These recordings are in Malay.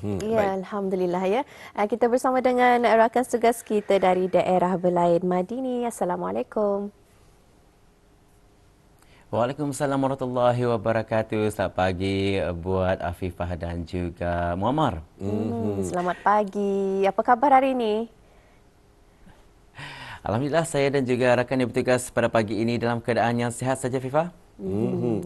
Mm-hmm. Ya, Alhamdulillah ya. Ah, Kita bersama dengan rakan tugas kita dari daerah Belaid Madini. Assalamualaikum. Waalaikumsalam warahmatullahi wabarakatuh. Selamat pagi buat Afifah dan juga Muammar. Hmm, selamat pagi. Apa khabar hari ini? Alhamdulillah saya dan juga rakan yang bertugas pada pagi ini dalam keadaan yang sihat saja Afifah. Mm-hmm.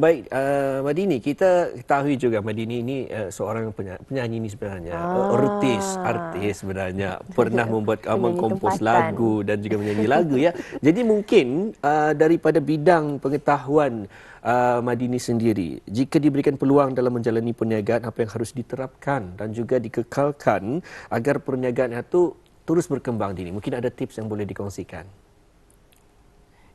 Baik, uh, Madini, kita ketahui juga Madini ini uh, seorang penyanyi, penyanyi ini sebenarnya, ah. artis, artis sebenarnya, pernah membuat uh, mengkompos lagu dan juga menyanyi lagu ya. Jadi mungkin uh, daripada bidang pengetahuan uh, Madini sendiri, jika diberikan peluang dalam menjalani perniagaan apa yang harus diterapkan dan juga dikekalkan agar perniagaan itu terus berkembang dini. Mungkin ada tips yang boleh dikongsikan.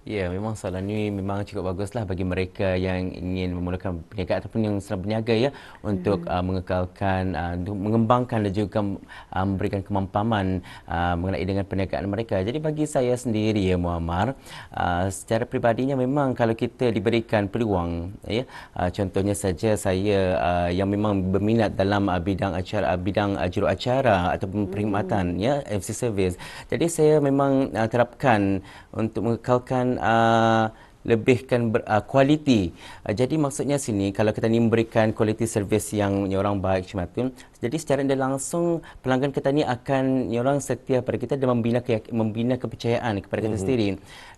Ya, memang soalan ini memang cukup baguslah bagi mereka yang ingin memulakan perniagaan ataupun yang sedang berniaga ya untuk hmm. uh, mengekalkan, uh, mengembangkan dan juga uh, memberikan kemampanan uh, mengenai dengan perniagaan mereka. Jadi bagi saya sendiri ya Muammar, uh, secara peribadinya memang kalau kita diberikan peluang ya, uh, contohnya saja saya uh, yang memang berminat dalam uh, bidang acara uh, bidang uh, juruacara ataupun perkhidmatan hmm. ya MC service. Jadi saya memang uh, terapkan untuk mengekalkan uh, lebihkan ber, uh, kualiti. Uh, jadi maksudnya sini kalau kita ni memberikan kualiti servis yang orang baik macam tu, jadi secara tidak langsung pelanggan kita ni akan orang setia pada kita dan membina ke, membina kepercayaan kepada kita mm-hmm. sendiri.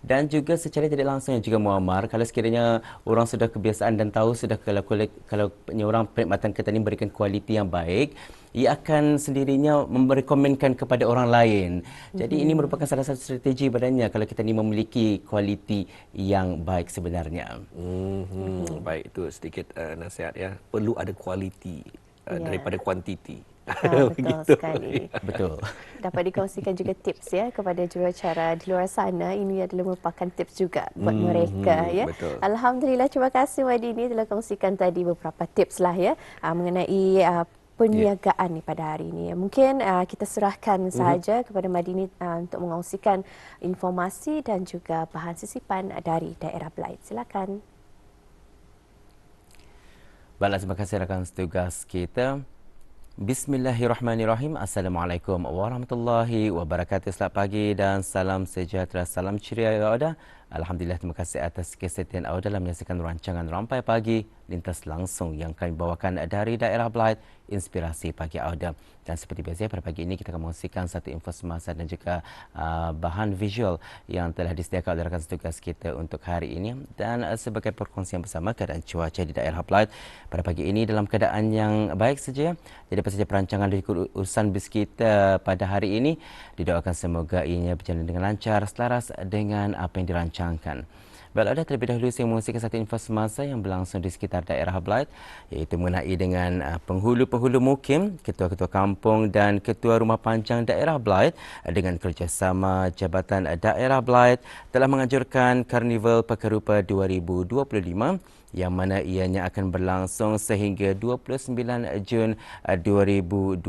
Dan juga secara tidak langsung juga Muammar kalau sekiranya orang sudah kebiasaan dan tahu sudah kalau kalau orang perkhidmatan kita ni memberikan kualiti yang baik, ia akan sendirinya merekomenkan kepada orang lain. Jadi hmm. ini merupakan salah satu strategi badannya kalau kita ni memiliki kualiti yang baik sebenarnya. Hmm. Hmm. Baik itu sedikit uh, nasihat ya. Perlu ada kualiti uh, yeah. daripada kuantiti. Ha, betul sekali. betul. Dapat dikongsikan juga tips ya kepada jurucara di luar sana. Ini adalah merupakan tips juga buat hmm, mereka ya. Betul. Alhamdulillah terima kasih Wadini telah kongsikan tadi beberapa tips lah ya uh, mengenai uh, perniagaan yeah. ni pada hari ini. Mungkin uh, kita serahkan mm-hmm. sahaja kepada Madini uh, untuk mengongsikan informasi dan juga bahan sisipan dari daerah Belaid. Silakan. Baiklah, terima kasih rakan setugas kita. Bismillahirrahmanirrahim. Assalamualaikum warahmatullahi wabarakatuh. Selamat pagi dan salam sejahtera. Salam ceria ya Allah. Alhamdulillah terima kasih atas kesetiaan awak dalam menyaksikan rancangan Rampai Pagi lintas langsung yang kami bawakan dari daerah Belaid Inspirasi Pagi Auda. Dan seperti biasa pada pagi ini kita akan mengongsikan satu info semasa dan juga uh, bahan visual yang telah disediakan oleh rakan tugas kita untuk hari ini. Dan uh, sebagai perkongsian bersama keadaan cuaca di daerah Belaid pada pagi ini dalam keadaan yang baik saja. Jadi apa saja perancangan dari urusan bis kita pada hari ini didoakan semoga ianya berjalan dengan lancar selaras dengan apa yang dirancangkan. Baiklah, ada terlebih dahulu saya mengungsikan satu info semasa yang berlangsung di sekitar daerah Blythe iaitu mengenai dengan uh, penghulu-penghulu mukim, ketua-ketua kampung dan ketua rumah panjang daerah Blythe dengan kerjasama Jabatan Daerah Blythe telah menganjurkan Karnival Pekerupa 2025 yang mana ianya akan berlangsung sehingga 29 Jun 2025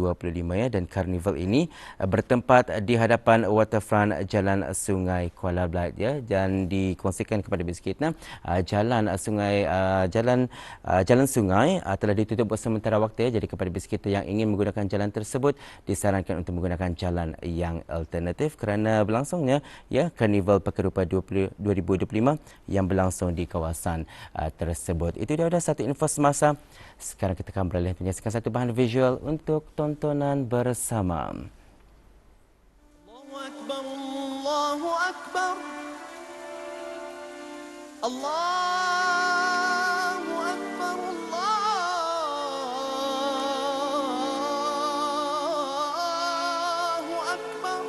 ya. Dan karnival ini uh, bertempat di hadapan waterfront Jalan Sungai Kuala Blat ya. Dan dikongsikan kepada bis kita uh, jalan sungai uh, jalan jalan sungai telah ditutup sementara waktu ya. Jadi kepada bis kita yang ingin menggunakan jalan tersebut disarankan untuk menggunakan jalan yang alternatif kerana berlangsungnya ya karnival pekerupa 20, 2025 yang berlangsung di kawasan tersebut tersebut. Itu dia ada satu info semasa. Sekarang kita akan beralih menyaksikan satu bahan visual untuk tontonan bersama. Allahu Akbar, Allahu Akbar. Allahu Akbar, Allahu Akbar.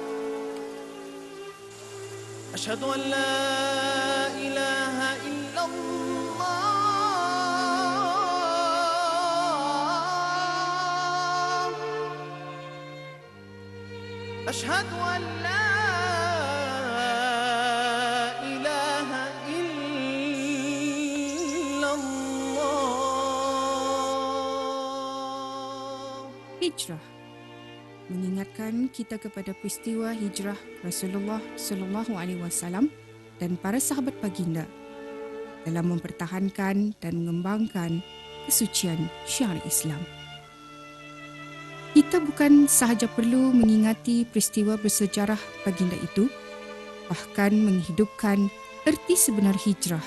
Ashhadu an la أشهد أن لا إله إلا الله Hijrah mengingatkan kita kepada peristiwa hijrah Rasulullah sallallahu alaihi wasallam dan para sahabat baginda dalam mempertahankan dan mengembangkan kesucian syariat Islam. Kita bukan sahaja perlu mengingati peristiwa bersejarah baginda itu, bahkan menghidupkan erti sebenar hijrah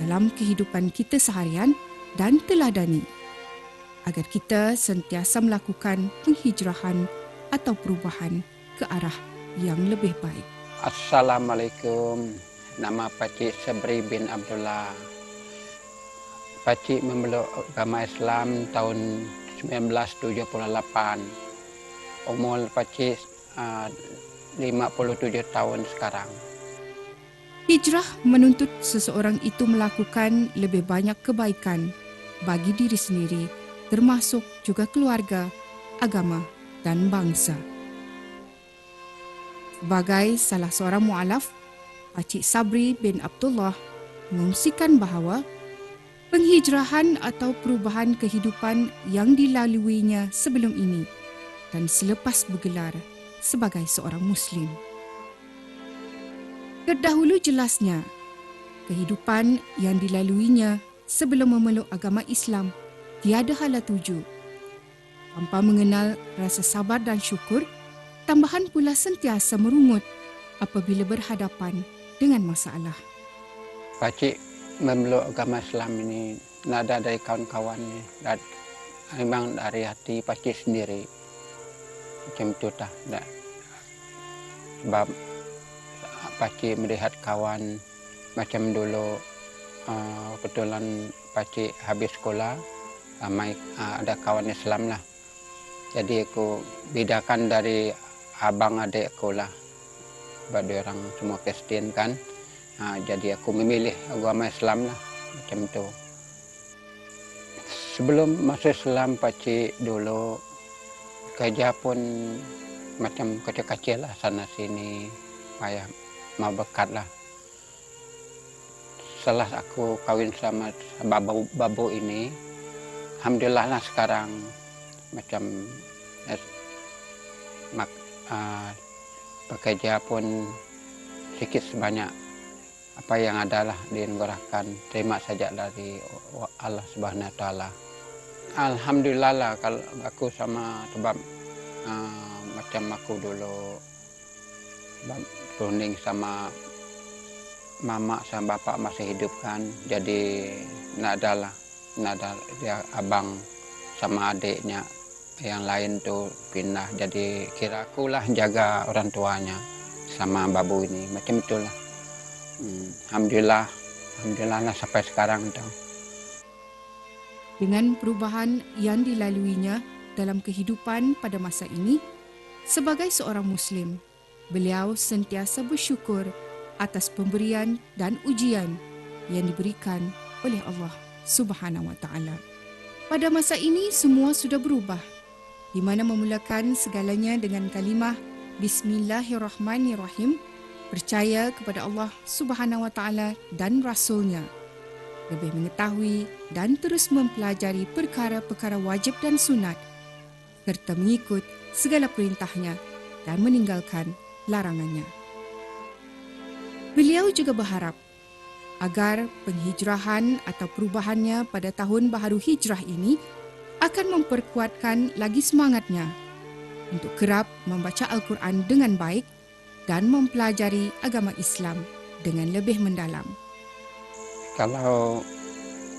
dalam kehidupan kita seharian dan teladani agar kita sentiasa melakukan penghijrahan atau perubahan ke arah yang lebih baik. Assalamualaikum. Nama Pakcik Sabri bin Abdullah. Pakcik memeluk agama Islam tahun 1978. Umur Pakcik uh, 57 tahun sekarang. Hijrah menuntut seseorang itu melakukan lebih banyak kebaikan bagi diri sendiri termasuk juga keluarga, agama dan bangsa. Sebagai salah seorang mu'alaf, Pakcik Sabri bin Abdullah mengungsikan bahawa penghijrahan atau perubahan kehidupan yang dilaluinya sebelum ini dan selepas bergelar sebagai seorang Muslim. Terdahulu jelasnya, kehidupan yang dilaluinya sebelum memeluk agama Islam tiada hala tuju. Tanpa mengenal rasa sabar dan syukur, tambahan pula sentiasa merungut apabila berhadapan dengan masalah. Pakcik memeluk agama Islam ini nada dari kawan-kawan ni. Dan memang dari hati pasti sendiri. Macam tu dah dan sebab pasti melihat kawan macam dulu uh, kebetulan pasti habis sekolah ramai uh, ada kawan Islam lah. Jadi aku bedakan dari abang adik aku lah. Sebab orang semua Kristen kan Ha, jadi aku memilih agama Islam lah macam tu. Sebelum masuk Islam pakcik dulu kerja pun macam kecil-kecil lah sana sini payah mau berkat lah. Setelah aku kahwin sama babu, babu ini, Alhamdulillah lah sekarang macam eh, mak, uh, bekerja pun sedikit sebanyak apa yang adalah dianugerahkan terima saja dari Allah Subhanahu Wa Taala. Alhamdulillah lah kalau aku sama sebab uh, macam aku dulu berunding sama mama sama bapak masih hidup kan jadi nak adalah nak ada dia abang sama adiknya yang lain tu pindah. Jadi kira aku lah jaga orang tuanya sama babu ini. Macam itulah Hmm, Alhamdulillah, Alhamdulillah lah sampai sekarang tu. Dengan perubahan yang dilaluinya dalam kehidupan pada masa ini, sebagai seorang Muslim, beliau sentiasa bersyukur atas pemberian dan ujian yang diberikan oleh Allah Subhanahu Wa Taala. Pada masa ini semua sudah berubah, di mana memulakan segalanya dengan kalimah Bismillahirrahmanirrahim percaya kepada Allah Subhanahu Wa Taala dan Rasulnya, lebih mengetahui dan terus mempelajari perkara-perkara wajib dan sunat, serta mengikut segala perintahnya dan meninggalkan larangannya. Beliau juga berharap agar penghijrahan atau perubahannya pada tahun baharu hijrah ini akan memperkuatkan lagi semangatnya untuk kerap membaca Al-Quran dengan baik dan mempelajari agama Islam dengan lebih mendalam. Kalau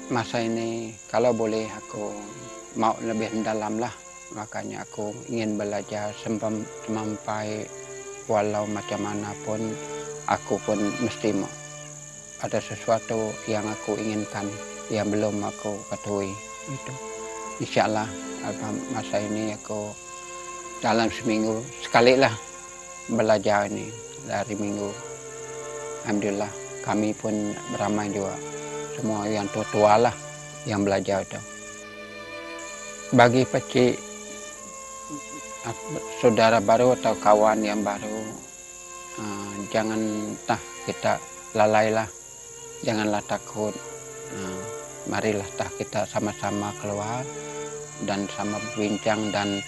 masa ini, kalau boleh aku mau lebih mendalam lah. Makanya aku ingin belajar sampai walau macam mana pun aku pun mesti mau. Ada sesuatu yang aku inginkan yang belum aku ketahui. Itu. InsyaAllah masa ini aku dalam seminggu sekali lah belajar ini dari minggu. Alhamdulillah kami pun beramai juga. Semua yang tua-tua lah yang belajar itu. Bagi peci saudara baru atau kawan yang baru, uh, jangan tah kita lalailah, janganlah takut. Uh, marilah tah kita sama-sama keluar dan sama berbincang dan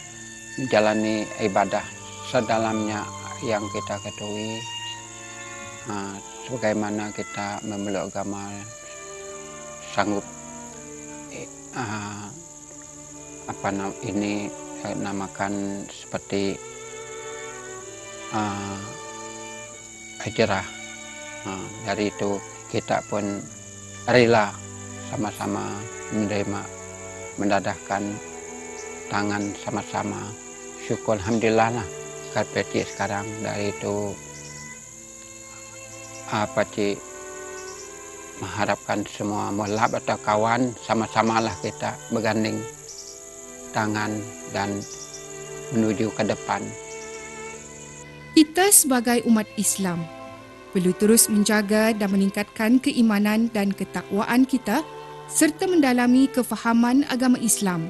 menjalani ibadah sedalamnya yang kita ketahui uh, sebagaimana kita memeluk agama sanggup uh, apa ini uh, namakan seperti uh, hijrah. Uh, dari itu kita pun rela sama-sama menerima mendadahkan tangan sama-sama syukur alhamdulillah lah karpeti sekarang. Dari itu apa cik mengharapkan semua mulab atau kawan sama-samalah kita berganding tangan dan menuju ke depan. Kita sebagai umat Islam perlu terus menjaga dan meningkatkan keimanan dan ketakwaan kita serta mendalami kefahaman agama Islam.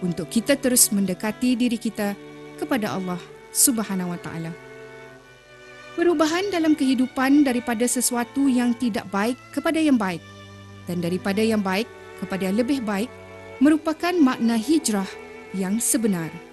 Untuk kita terus mendekati diri kita kepada Allah Subhanahu wa taala. Perubahan dalam kehidupan daripada sesuatu yang tidak baik kepada yang baik dan daripada yang baik kepada yang lebih baik merupakan makna hijrah yang sebenar.